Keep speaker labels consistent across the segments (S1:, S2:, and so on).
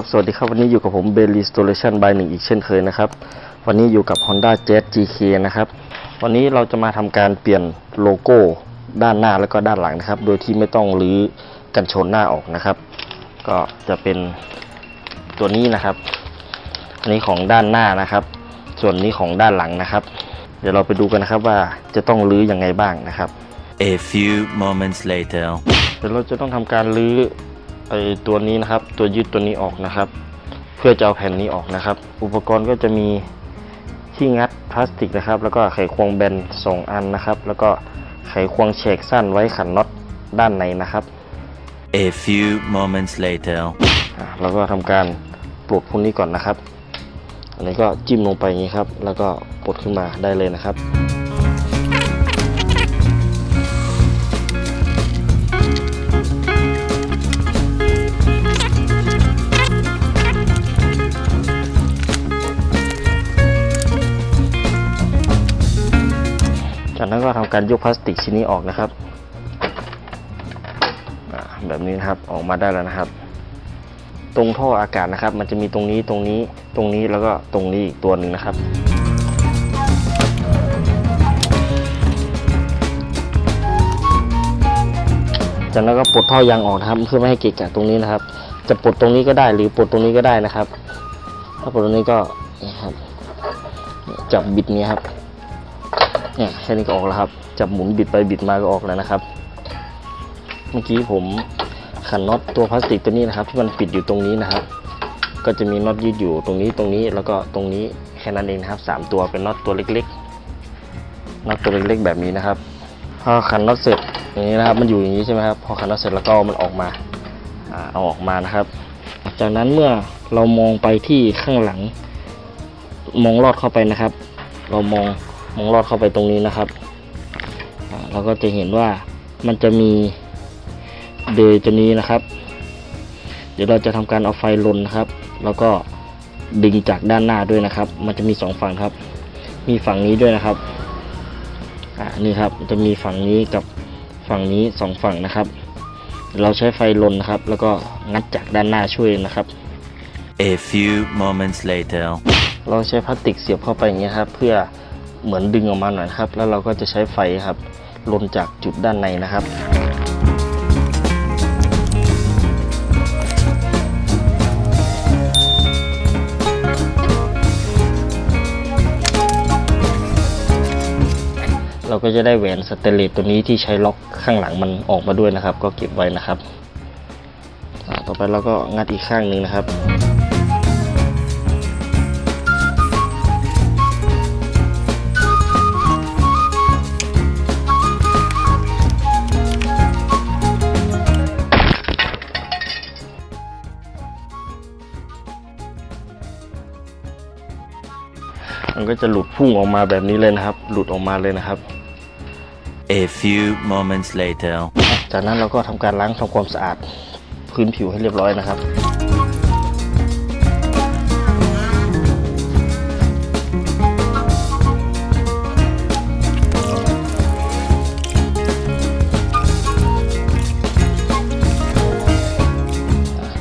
S1: ครับ สวัสดีครับ วันนี้อยู่กับผมเบล r สโตเลชันบายหนึ่งอีกเช่นเคยนะครับ วันนี้อยู่กับ Honda Jazz GK นะครับ วันนี้เราจะมาทำการเปลี่ยนโลโก้ด้านหน้าแล้วก็ด้านหลังนะครับ โดยที่ไม่ต้องรื้อกันชนหน้าออกนะครับ ก็จะเป็นตัวนี้นะครับ อันนี้ของด้านหน้านะครับ ส่วนนี้ของด้านหลังนะครับ เดี๋ยวเราไปดูกันนะครับว่าจะต้องรื้อยังไงบ้างนะครับ
S2: A few moments later.
S1: เดี๋ยวเราจะต้องทำการรื้อ ไอตัวนี้นะครับ ตัวยึดตัวนี้ออกนะครับ เพื่อจะเอาแผ่นนี้ออกนะครับ อุปกรณ์ก็จะมีที่งัดพลาสติกนะครับ แล้วก็ไขควงแบนสองอันนะครับ แล้วก็ไขควงเฉกสั้นไว้ขันน็อตด้านในนะครับ
S2: A few moments later.
S1: อะเราก็ทำการปลดพวกนี้ก่อนนะครับ อันนี้ก็จิ้มลงไปอย่างนี้ครับ แล้วก็ปลดขึ้นมาได้เลยนะครับ ก็ทำการยกพลาสติกชิ้นนี้ออกนะครับ แบบนี้นะครับออกมาได้แล้วนะครับ ตรงท่ออากาศนะครับ มันจะมีตรงนี้ตรงนี้ตรงนี้แล้วก็ตรงนี้อีกตัวหนึ่งนะครับจากนั้นก็ปลดท่อยางออกนะครับ เพื่อไม่ให้เกะกะตรงนี้นะครับ จะปลดตรงนี้ก็ได้หรือปลดตรงนี้ก็ได้นะครับ ถ้าปลดตรงนี้ก็นี่ครับจับบิดนี้ครับ เนี่ยแค่นี้ก็ออกแล้วครับ จับหมุนบิดไปบิดมาก็ออกแล้วนะครับ เมื่อกี้ผมขันน็อตตัวพลาสติกตัวนี้นะครับ ที่มันปิดอยู่ตรงนี้นะครับ ก็จะมีน็อตยืดอยู่ตรงนี้ตรงนี้แล้วก็ตรงนี้แค่นั้นเองนะครับสามตัวเป็นน็อตตัวเล็กๆน็อตตัวเล็กๆแบบนี้นะครับ พอขันน็อตเสร็จอย่างนี้นะครับ มันอยู่อย่างนี้ใช่ไหมครับพอขันน็อตเสร็จแล้วก็มันออกมาเอาออกมานะครับ จากนั้นเมื่อเรามองไปที่ข้างหลัง มองลอดเข้าไปนะครับ เรามอง องลอดเข้าไปตรงนี้นะครับอ่าเราก็จะเห็นว่ามันจะมีเดย์ตัวนี้นะครับ เดี๋ยวเราจะทำการเอาไฟลนนะครับ แล้วก็ดึงจากด้านหน้าด้วยนะครับ มันจะมีสองฝั่งครับ มีฝั่งนี้ด้วยนะครับอ่านี่ครับจะมีฝั่งนี้กับฝั่งนี้สองฝั่งนะครับเดี๋ยวเราใช้ไฟลนนะครับ แล้วก็งัดจากด้านหน้าช่วยนะครับ
S2: A few moments later.
S1: เราใช้พลาสติกเสียบเข้าไปอย่างเงี้ยครับ เพื่อ เหมือนดึงออกมาหน่อยครับ แล้วเราก็จะใช้ไฟครับลนจากจุดด้านในนะครับ เราก็จะได้แหวนสเตเลสตัวนี้ที่ใช้ล็อกข้างหลังมันออกมาด้วยนะครับ ก็เก็บไว้นะครับ ต่อไปเราก็งัดอีกข้างหนึ่งนะครับ มันก็จะหลุดพุ่งออกมาแบบนี้เลยนะครับ หลุดออกมาเลยนะครับ
S2: A few moments later.
S1: จากนั้นเราก็ทำการล้างทำความสะอาดพื้นผิวให้เรียบร้อยนะครับ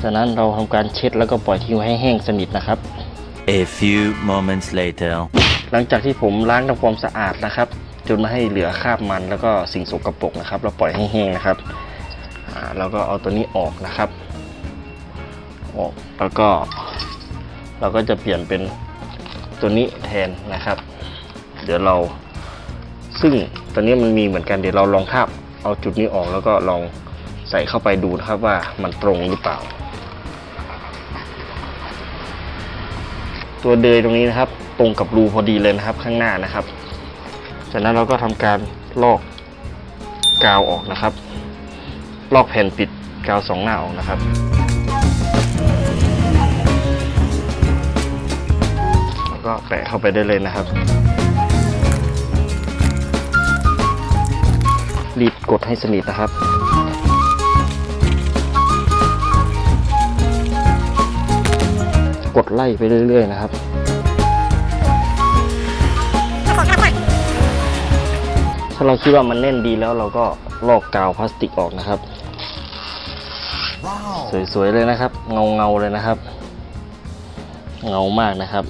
S1: จากนั้นเราทำการเช็ดแล้วก็ปล่อยทิ้งไว้ให้แห้งสนิทนะครับ
S2: A few moments later.
S1: หลังจากที่ผมล้างทำความสะอาดนะครับ จนไม่ให้เหลือคราบมันแล้วก็สิ่งสกปรกนะครับ เราปล่อยให้แห้งนะครับแล้วก็เอาตัวนี้ออกนะครับออกแล้วก็ เราก็จะเปลี่ยนเป็นตัวนี้แทนนะครับ เดี๋ยวเรา ซึ่งตัวนี้มันมีเหมือนกันเดี๋ยวเราลองทาบเอาจุดนี้ออกแล้วก็ลองใส่เข้าไปดูนะครับว่ามันตรงหรือเปล่า ตัวเดยตรงนี้นะครับ ตรงกับรูพอดีเลยนะครับ ข้างหน้านะครับ จากนั้นเราก็ทำการลอกกาวออกนะครับ ลอกแผ่นปิดกาวสองหน้าออกนะครับแล้วก็แปะเข้าไปได้เลยนะครับรีบกดให้สนิทนะครับ กดไล่ไปเรื่อย ๆ นะครับถ้าเราคิดว่ามันแน่นดีแล้วเราก็ลอกกาวพลาสติกออกนะครับ สวย ๆ เลยนะครับ เงาๆเลยนะครับ เงามากนะครับ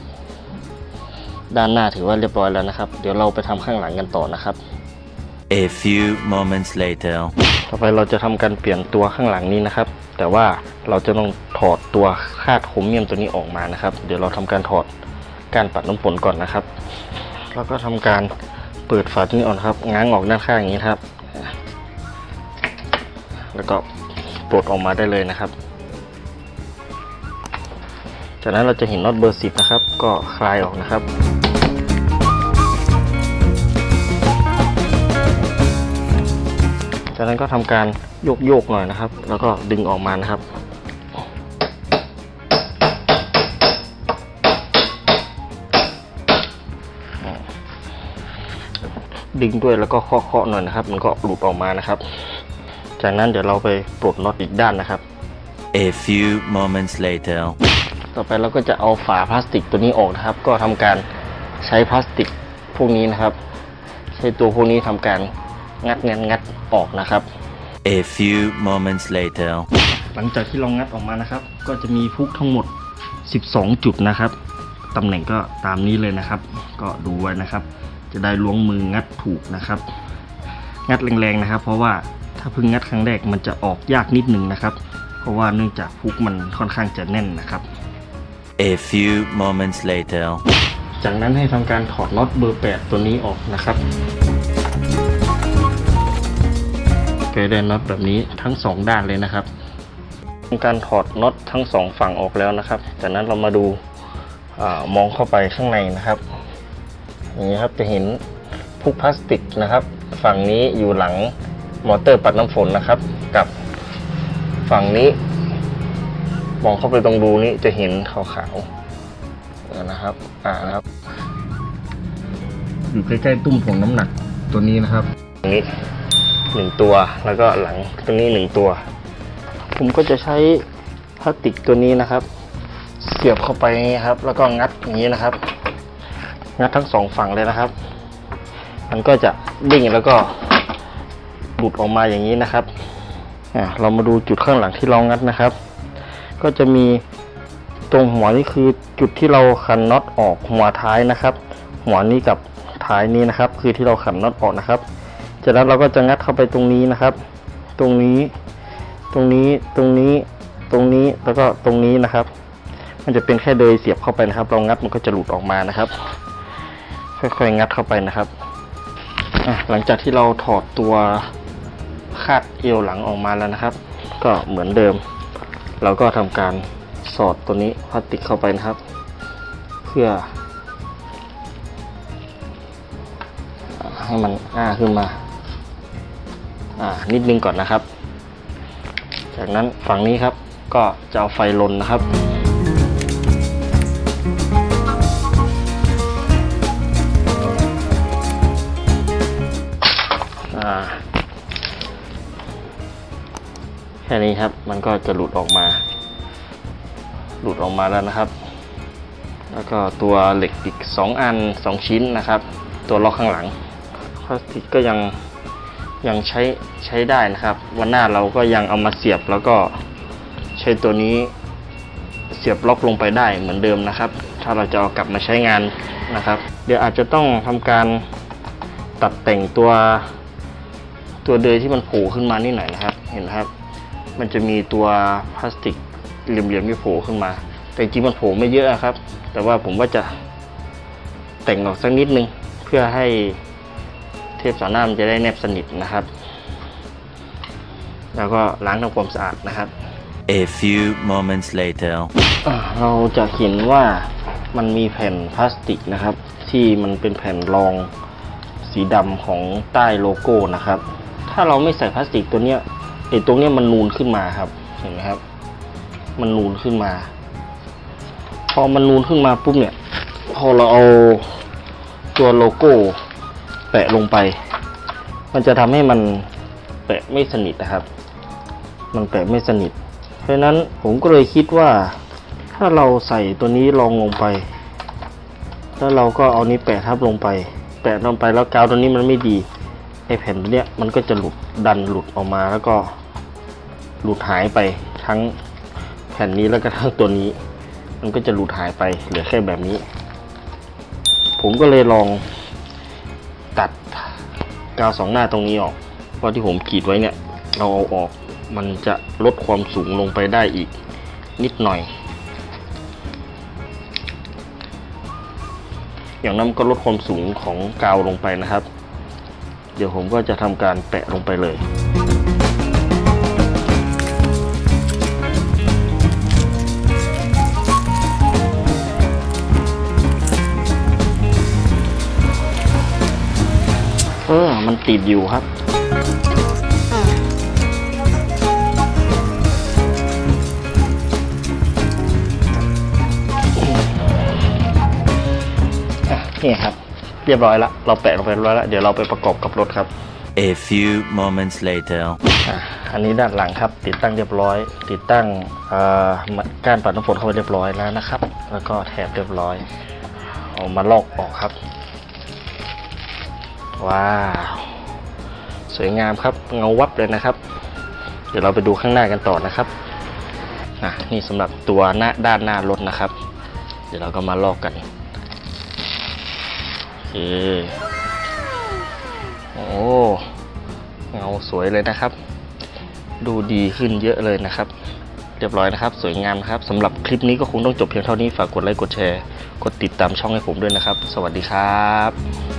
S1: ด้านหน้าถือว่าเรียบร้อยแล้วนะครับ เดี๋ยวเราไปทำข้างหลังกันต่อนะครับ
S2: A few moments later.
S1: ต่อไปเราจะทำการเปลี่ยนตัวข้างหลังนี้นะครับ แต่ว่าเราจะต้องถอดตัวคาดโครเมียมตัวนี้ออกมานะครับ เดี๋ยวเราทำการถอดการปัดน้ำฝนก่อนนะครับ แล้วก็ทำการเปิดฝาตัวนี้ออกครับ ง้างออกด้านข้างอย่างนี้ครับ แล้วก็ปลดออกมาได้เลยนะครับ จากนั้นเราจะเห็นน็อตเบอร์สิบนะครับ ก็คลายออกนะครับ จากนั้นก็ทำการโยกโยกๆหน่อยนะครับ แล้วก็ดึงออกมานะครับ ดึงด้วยแล้วก็เคาะๆหน่อยนะครับ มันก็หลุดออกมานะครับ จากนั้นเดี๋ยวเราไปปลดน็อตอีกด้านนะครับ
S2: A few moments later.
S1: ต่อไปเราก็จะเอาฝาพลาสติกตัวนี้ออกนะครับ ก็ทำการใช้พลาสติกพวกนี้นะครับ ใช้ตัวพวกนี้ทำการ งัดงัดงัดออกนะครับ
S2: A few moments later.
S1: หลังจากที่เรางัดออกมานะครับ ก็จะมีพุกทั้งหมด 12 จุดนะครับตำแหน่งก็ตามนี้เลยนะครับ ก็ดูไว้นะครับ จะได้ล้วงมืองัดถูกนะครับ งัดแรงๆนะครับ เพราะว่าถ้าเพิ่งงัดครั้งแรกมันจะออกยากนิดนึงนะครับ เพราะว่าเนื่องจากพุกมันค่อนข้างจะแน่นนะครับ
S2: A few moments later.
S1: จากนั้นให้ทำการถอดน็อตเบอร์ 8 ตัวนี้ออกนะครับ ก็ได้น็อตแบบนี้ทั้งสองด้านเลยนะครับทำการถอดน็อตทั้งสองฝั่งออกแล้วนะครับ จากนั้นเรามาดูอามองเข้าไปข้างในนะครับอย่างนี้ครับจะเห็นพุกพลาสติกนะครับ ฝั่งนี้อยู่หลังมอเตอร์ปัดน้ำฝนนะครับ กับฝั่งนี้ มองเข้าไปตรงรูนี้จะเห็นขาวๆนะครับ อ่านะครับอยู่ใกล้ๆตุ้มถ่วงน้ำหนักตัวนี้นะครับตรงนี้ หนึ่งตัว แล้วก็หลังตรงนี้หนึ่งตัว ผมก็จะใช้พลาสติกตัวนี้นะครับ เสียบเข้าไปอย่างนี้ครับ แล้วก็งัดอย่างนี้นะครับ งัดทั้งสองฝั่งเลยนะครับ มันก็จะดิ่งแล้วก็หลุดออกมาอย่างนี้นะครับอ่าเรามาดูจุดข้างหลังที่เรางัดนะครับ ก็จะมีตรงหัวนี่คือจุดที่เราขันน็อตออกหัวท้ายนะครับ หัวนี้กับท้ายนี้นะครับ คือที่เราขันน็อตออกนะครับ จากนั้นเราก็จะงัดเข้าไปตรงนี้นะครับ ตรงนี้ ตรงนี้ ตรงนี้ ตรงนี้ แล้วก็ตรงนี้นะครับ มันจะเป็นแค่เดยเสียบเข้าไปนะครับ เรางัดมันก็จะหลุดออกมานะครับ ค่อยๆงัดเข้าไปนะครับ หลังจากที่เราถอดตัวคาดเอวหลังออกมาแล้วนะครับ ก็เหมือนเดิม เราก็ทำการสอดตัวนี้พลาสติกเข้าไปนะครับ เพื่อให้มันอ้าขึ้นมา นิดนึงก่อนนะครับ จากนั้นฝั่งนี้ครับก็จะเอาไฟลนนะครับแค่นี้ครับมันก็จะหลุดออกมา หลุดออกมาแล้วนะครับ แล้วก็ตัวเหล็กอีก 2 อัน 2 ชิ้นนะครับ ตัวล็อกข้างหลังพลาสติกก็ยัง ยังใช้ใช้ได้นะครับ วันหน้าเราก็ยังเอามาเสียบแล้วก็ใช้ตัวนี้เสียบล็อกลงไปได้เหมือนเดิมนะครับ ถ้าเราจะเอากลับมาใช้งานนะครับ เดี๋ยวอาจจะต้องทำการตัดแต่งตัวตัวเดยที่มันโผล่ขึ้นมานิดหน่อยนะครับ เห็นไหมครับ มันจะมีตัวพลาสติกเหลี่ยมๆที่โผล่ขึ้นมา แต่จริงมันโผล่ไม่เยอะครับ แต่ว่าผมว่าจะแต่งออกสักนิดนึงเพื่อให้ เทปสอนหน้ามันจะได้แนบสนิทนะครับ แล้วก็ล้างทำความสะอาดนะครับ
S2: A few moments later.
S1: อ่าเราจะเห็นว่ามันมีแผ่นพลาสติกนะครับ ที่มันเป็นแผ่นรองสีดำของใต้โลโก้นะครับ ถ้าเราไม่ใส่พลาสติกตัวเนี้ยไอ้ตรงเนี้ยมันนูนขึ้นมาครับ เห็นไหมครับ มันนูนขึ้นมา พอมันนูนขึ้นมาปุ๊บเนี่ย พอเราเอาตัวโลโก้ แปะลงไป มันจะทำให้มันแปะไม่สนิทนะครับ มันแปะไม่สนิท เพราะฉะนั้นผมก็เลยคิดว่า ถ้าเราใส่ตัวนี้ลองลงไป แล้วเราก็เอานี้แปะทับลงไป แปะลงไปแล้วกาวตัวนี้มันไม่ดีไอแผ่นตัวเนี้ยมันก็จะหลุดดันหลุดออกมาแล้วก็หลุดหายไปทั้งแผ่นนี้แล้วก็ทั้งตัวนี้ มันก็จะหลุดหายไปเหลือแค่แบบนี้ ผมก็เลยลอง กาวสองหน้าตรงนี้ออกเพราะที่ผมขีดไว้เนี่ยเราเอาออกมันจะลดความสูงลงไปได้อีกนิดหน่อย อย่างนั้นก็ลดความสูงของกาวลงไปนะครับ เดี๋ยวผมก็จะทำการแปะลงไปเลย เออ มันติดอยู่ครับอะนี่ครับ เรียบร้อยแล้วเราแปะลงไปเรียบร้อยแล้ว เดี๋ยวเราไปประกอบกับรถครับ
S2: A few moments later.
S1: อะอันนี้ด้านหลังครับ ติดตั้งเรียบร้อย ติดตั้งเอ่อก้านปัดน้ำฝนเข้าไปเรียบร้อยแล้วนะครับ แล้วก็แถบเรียบร้อย เอามาลอกออกครับ ว้าว สวยงามครับเงาวับเลยนะครับ เดี๋ยวเราไปดูข้างหน้ากันต่อนะครับอะนี่สำหรับตัวหน้าด้านหน้ารถนะครับ เดี๋ยวเราก็มาลอกกันโอเคโอ้เงาสวยเลยนะครับ ดูดีขึ้นเยอะเลยนะครับ เรียบร้อยนะครับ สวยงามนะครับสำหรับคลิปนี้ก็คงต้องจบเพียงเท่านี้ฝากกดไลค์กดแชร์ กดติดตามช่องให้ผมด้วยนะครับ สวัสดีครับ